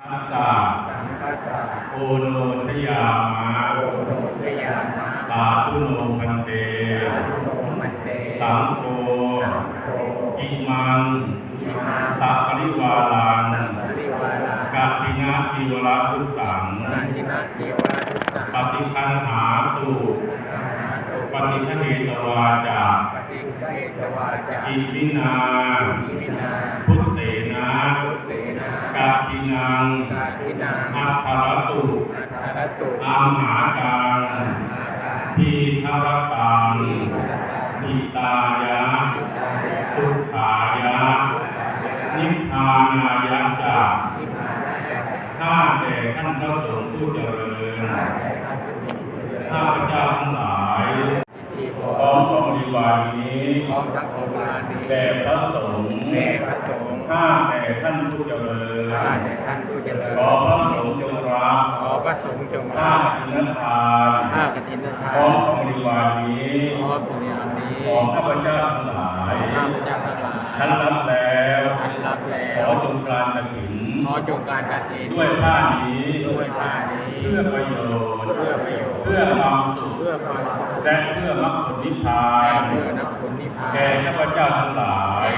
ทัสสะสังฆสาโอโนทยามะโอโนทยามาสาธุโนพันเตสาธุโนมันเตสังโฆอิมังสัพปริวาลังกัปปินะจิวระทุสัง นันทินาเทวาทุสัง ปฏิคันหาตุ อาหาตุ ปฏิคเนตวาจา ปฏิเกตวาจาอิมินาอิมินาพุทเสนาทุเสนากัตตินังกาทินาอัคคารตุอัคารตุอามหากังอาคาทีฆรตังนิตายะสุขายะนิพพานายะจาข้าแต่ท่านพระสงฆ์ผู้เจริญ นี้พร้อมทั้งโอวาทนี้แด่พระสงฆ์แด่พระสงฆ์ข้าแต่ท่านผู้เจริญข้าแต่ท่านผู้เจริญขอพระสงฆ์จงรับขอพระสงฆ์จงข้ารับอินทานข้ากฐินทาพร้อมนบริวารนี้ขอปุญญานี้ของข้าพเจ้าทั้งหลายข้าพเจ้าทั้งหลายท่านรับแล้วท่านรับแล้ขวอจงกรานกฐินขอจงการกฐินด้วยผ้านี้ด้วยผ้านี้เพื่อประโยชน์เพื่อประโยชน์เพื่อความสุขเพื่อความสุขและเพื่อมรรคผลนิพพาและนเพื่อนักผลนิพพาน แก่ข้าพเจ้าทั้งหลาย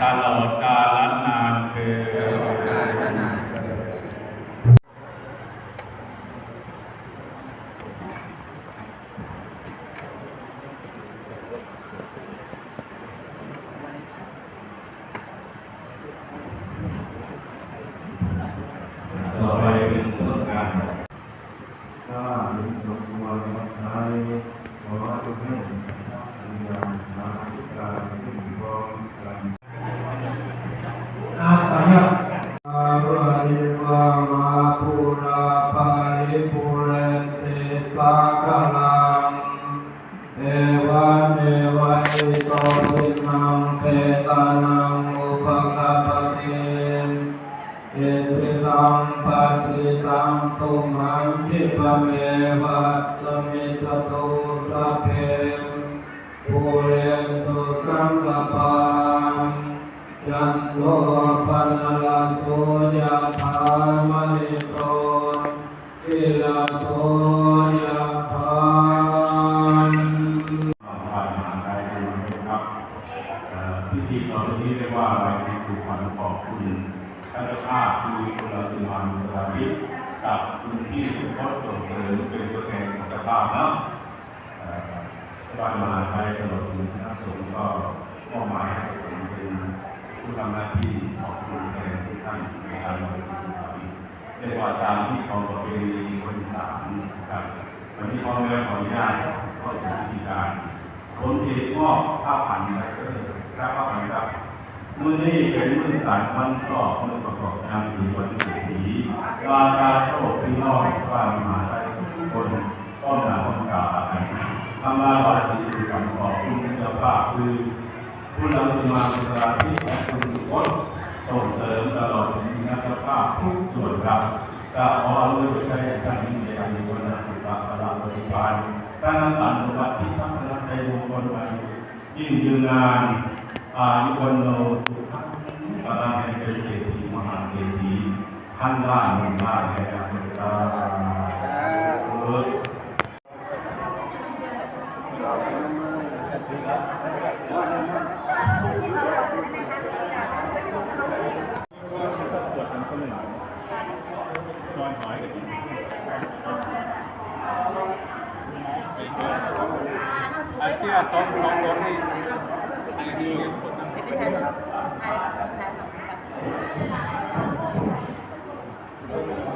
ตลอดกาลนานเคือ ตลอดกาลนาน ต่อไปเป็นต้นการ ถ้าเป็นสมควรรับใช้ขอทุกท่านพยายามทำทุกการที่พร้อมกัน อาตายะ อาริวามาปุราปาริปุเรนติสากลังเอวะเมวะอิโตทินังเปตานังอุปกาปติเอ ติตังปฏิตังตุมังคิปะเมวะสมิตตุสัพเพภูเรนตุสังกปาจันโท ท่านเจ้าภาพคือคุณรัติมานสาวิทย์กับคุณพี่สุพจน์ส่งเสริมเป็นตัวแทนของเจ้าภาพเนาะเอ่อบ้านมาไทยตลอดถึงคณะสงฆ์ก็มอบหมายให้ผมเป็นผู้ทำหน้าที่ของคุณแทนทุกท่านในการมาเป็นผู้ทำเรียกว่าตามที่ของประเพณีคนสามนะครับวันนี้พ่อแม่ขออนุญาตเข้าถึงพิธีการคนที่มอบผ้าผ่านไปก็คือพระผ้าผ่านครับ มื่อนี้เป็นมือสารมันสอบมือประกอบงานถือวันที่สีวาจาโชคพี่น้องว่ามหาได้ทุกคนต้อนรับคนกาวอะไรทำลาวาสีคือคำขอบคุณเจ้าภาพคือผู้นำสมาเป็นราที่และคุณสุพจน์ส่งเสริมตลอดถึงนักภาพทุกส่วนครับก็ขอเอาเลยใช้ท่านนี้ในการมีวันสุภาพลาบริบาลตั้งสันตุวัตที่พัฒนาใจมงคลไปยิ่งยืนนาน อายุวันโนสุขังปราเมเป็นเศรษฐีมหาเศรษฐีท่านว่าหนึ่งว่าแก่การศึกาอาเซียสองสองคน นี่ดีอา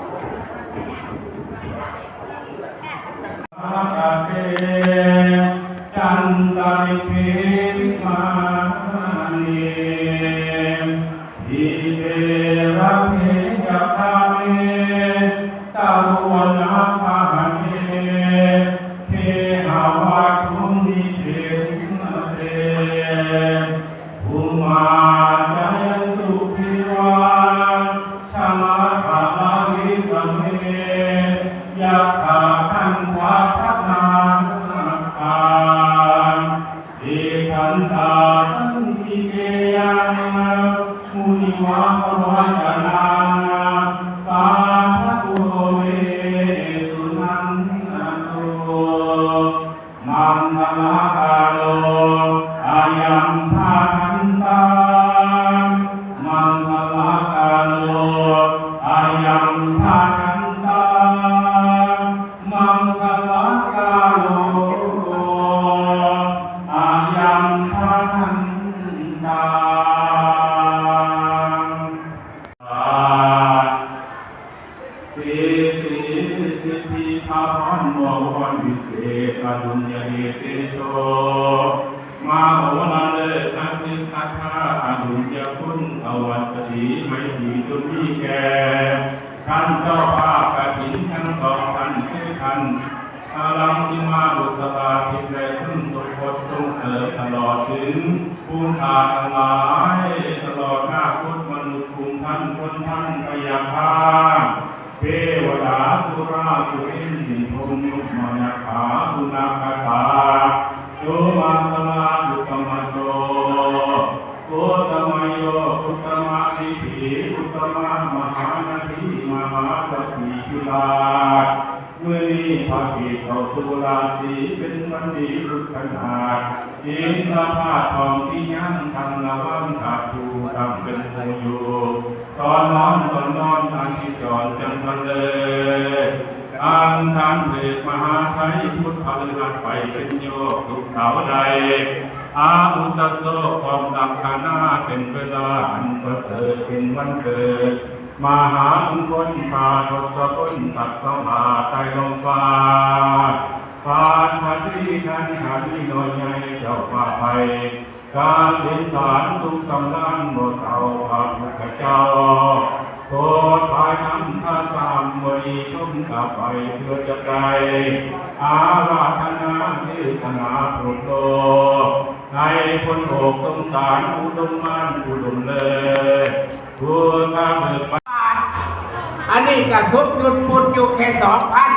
สีสีสิทธิภาพันโมวันวิเศษอดุลยเดชโชมาโหนาเลนักสิทธาอดุลยคุณสวัสดีไม่ดีจุดที่แก่ท่านเจ้าภาพกฐินทั้งสองท่านเช่นท่านอาลังสิมาบุษบาทิเรขึ้นสุขดทรงเสริมตลอดถึงภูมิทานทั้งหลายตลอดหน้าพุทธมนุษย์ภูมิท่านคนท่านพยาพา เทวดาสุราสุรินทร์พรหมยุมยาขาบุนาคาตาโยมาสมาบุตมโตโกตมโยอุตมะทิภิอุตมะมหานาทีมหาสติพิลาเมื่อนี้พระกิจเขาสุราสีเป็นวันดีรุกขนาดจินตภาพทองที่ยังทำละวันขาดทูทำเป็นโย ตอนนอนตอนนอนทางที่จอดจังทันเลยอ่านทานเถิดมหาไทยพุทธพฤหัสไปเป็นโยกสุขเสาใดอาอุตโสความดังคานาเป็นเวลาอันประเสริฐเป็นวันเกิดมหาอุบลพาทศพลตัดเข้ามาใต้ลมฟ้าฟาดมาที่ท่านหาที่น้อยใหญ่เจ้าฟ้าไทย การเดินสารทุกสำนักโมเท่าพระพุทธเจ้าโปรดภายน้ำท่าสามมณีทุ่มกลับไปเพื่อจะไกลอาราธนาที่ธนาพุทโธในพ้นโอกสงสารอุดมมันอุดมเลยผู้ข้าเบิกอันนี้ก็ทุบหยุดพุดอยู่แค่สองพัน